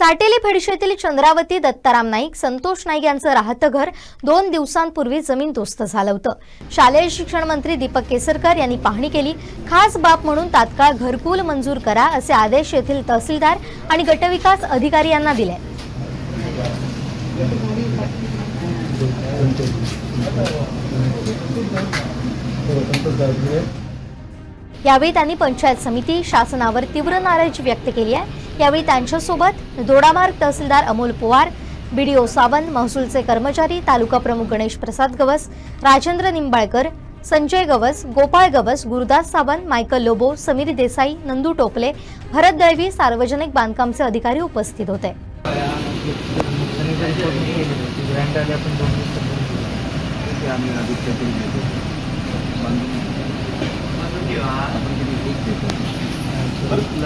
साटेली फेडशेतील चंद्रावती दत्ताराम नाईक संतोष नाईक यांचं राहतं घर दोन दिवसांपूर्वी जमीन दोस्त झालं होतं. शालेय शिक्षण मंत्री दीपक केसरकर यांनी पाहणी केली खास बाब म्हणून तात्काळ घरकुल मंजूर करा असे आदेश येथील तहसीलदार आणि गटविकास अधिकारी यांना दिले. यावेळी त्यांनी पंचायत समिती शासनावर तीव्र नाराजी व्यक्त केली आहे. यावेळी त्यांच्यासोबत दोडामार्ग तहसीलदार अमोल पोवार बीडीओ सावंत महसूलचे कर्मचारी तालुका प्रमुख गणेश प्रसाद गवस राजेंद्र निंबाळकर संजय गवस गोपाळ गवस गुरुदास सावंत मायकल लोबो समीर देसाई नंदू टोपले भरत दळवी सार्वजनिक बांधकामचे अधिकारी उपस्थित होते. आम्ही आदित्य आपण परत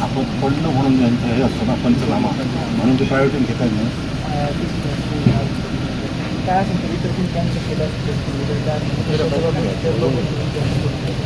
आपण पडलं म्हणून ज्यांचं हे असतं ना पंचनामा म्हणून ते प्रायोरिटी घेता येईल काय असेल तर केलं